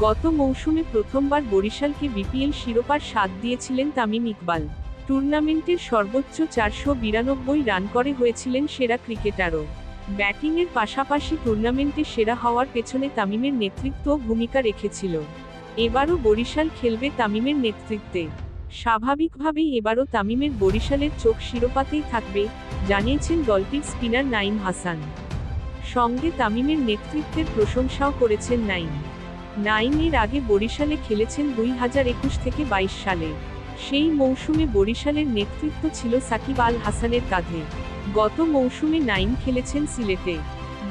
গত মৌসুমে প্রথমবার বরিশালকে বিপিএল শিরোপার স্বাদ দিয়েছিলেন তামিম ইকবাল। টুর্নামেন্টের সর্বোচ্চ চারশো বিরানব্বই রান করে হয়েছিলেন সেরা ক্রিকেটারও। ব্যাটিংয়ের পাশাপাশি টুর্নামেন্টে সেরা হওয়ার পেছনে তামিমের নেতৃত্ব ভূমিকা রেখেছিল। এবারও বরিশাল খেলবে তামিমের নেতৃত্বে। স্বাভাবিকভাবেই এবারও তামিমের বরিশালের চোখ শিরোপাতেই থাকবে, জানিয়েছেন দলটির স্পিনার নাইম হাসান। সঙ্গে তামিমের নেতৃত্বের প্রশংসাও করেছেন নাইম নাইম এর আগে বরিশালে খেলেছেন দুই হাজার একুশ থেকে বাইশ সালে। সেই মৌসুমে বরিশালের নেতৃত্ব ছিল সাকিব আল হাসানের কাঁধে। গত মৌসুমে নাইম খেলেছেন সিলেটে।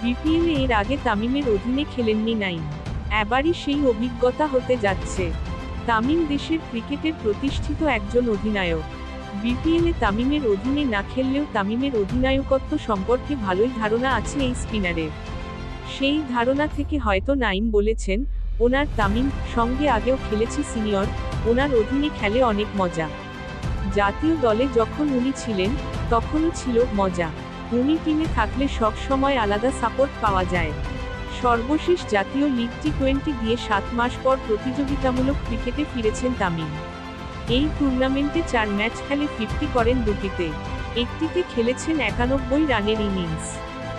বিপিএল এর আগে তামিমের অধীনে খেলেননি নাইম এবারই সেই অভিজ্ঞতা হতে যাচ্ছে। তামিম দেশের ক্রিকেটের প্রতিষ্ঠিত একজন অধিনায়ক। বিপিএলে তামিমের অধীনে না খেললেও তামিমের অধিনায়কত্ব সম্পর্কে ভালোই ধারণা আছে এই স্পিনারের। সেই ধারণা থেকে হয়তো নাইম বলেছেন ওনার তামিম, সঙ্গে আগেও খেলেছি সিনিয়র, ওনার অধীনে খেলে অনেক মজা। জাতীয় দলে যখন উনি ছিলেন, তখনও ছিল মজা। উনি টিমে থাকলে সব সময় আলাদা সাপোর্ট পাওয়া যায়। সর্বশেষ জাতীয় লিগ টি টোয়েন্টি দিয়ে সাত মাস পর প্রতিযোগিতামূলক ক্রিকেটে ফিরেছেন তামিম। এই টুর্নামেন্টে চার ম্যাচ খেলে ফিফটি করেন দুটিতে। একটিতে খেলেছেন একানব্বই রানের ইনিংস।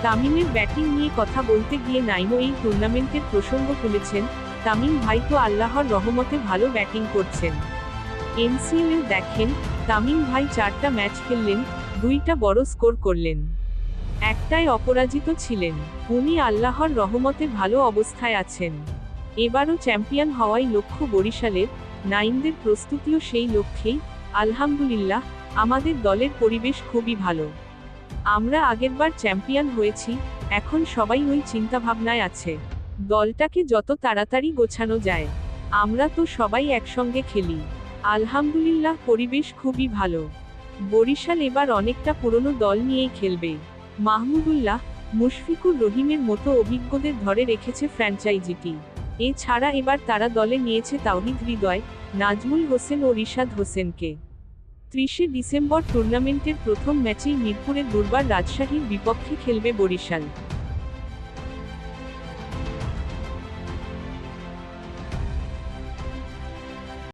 তামিমের ব্যাটিং নিয়ে কথা বলতে গিয়ে নাইমও এই টুর্নামেন্টের প্রসঙ্গ তুলেছেন তামিম ভাই তো আল্লাহর রহমতে ভালো ব্যাটিং করছেন। এনসিএল দেখেন, তামিম ভাই চারটা ম্যাচ খেললেন, দুইটা বড় স্কোর করলেন। একটাই অপরাজিত ছিলেন, উনি আল্লাহর রহমতে ভালো অবস্থায় আছেন। এবারও চ্যাম্পিয়ন হওয়াই লক্ষ্য বরিশালের নাইনদের প্রস্তুতিও সেই লক্ষ্যেই, আলহামদুলিল্লাহ, আমাদের দলের পরিবেশ খুবই ভালো। আমরা আগেরবার চ্যাম্পিয়ন হয়েছি, এখন সবাই ওই চিন্তাভাবনায় আছে। দলটাকে যত তাড়াতাড়ি গোছানো যায়। আমরা তো সবাই একসঙ্গে খেলি। আলহামদুলিল্লাহ, পরিবেশ খুবই ভালো। বরিশাল এবার অনেকটা পুরনো দল নিয়েই খেলবে। মাহমুদুল্লাহ, মুশফিকুর রহিমের মতো অভিজ্ঞদের ধরে রেখেছে ফ্র্যাঞ্চাইজিটি। এছাড়া এবার তারা দলে নিয়েছে তাওহিদ হৃদয়, নাজমুল হোসেন ও রিশাদ হোসেনকে। ত্রিশে ডিসেম্বর টুর্নামেন্টের প্রথম ম্যাচেই মিরপুরে দুর্বার রাজশাহীর বিপক্ষে খেলবে বরিশাল।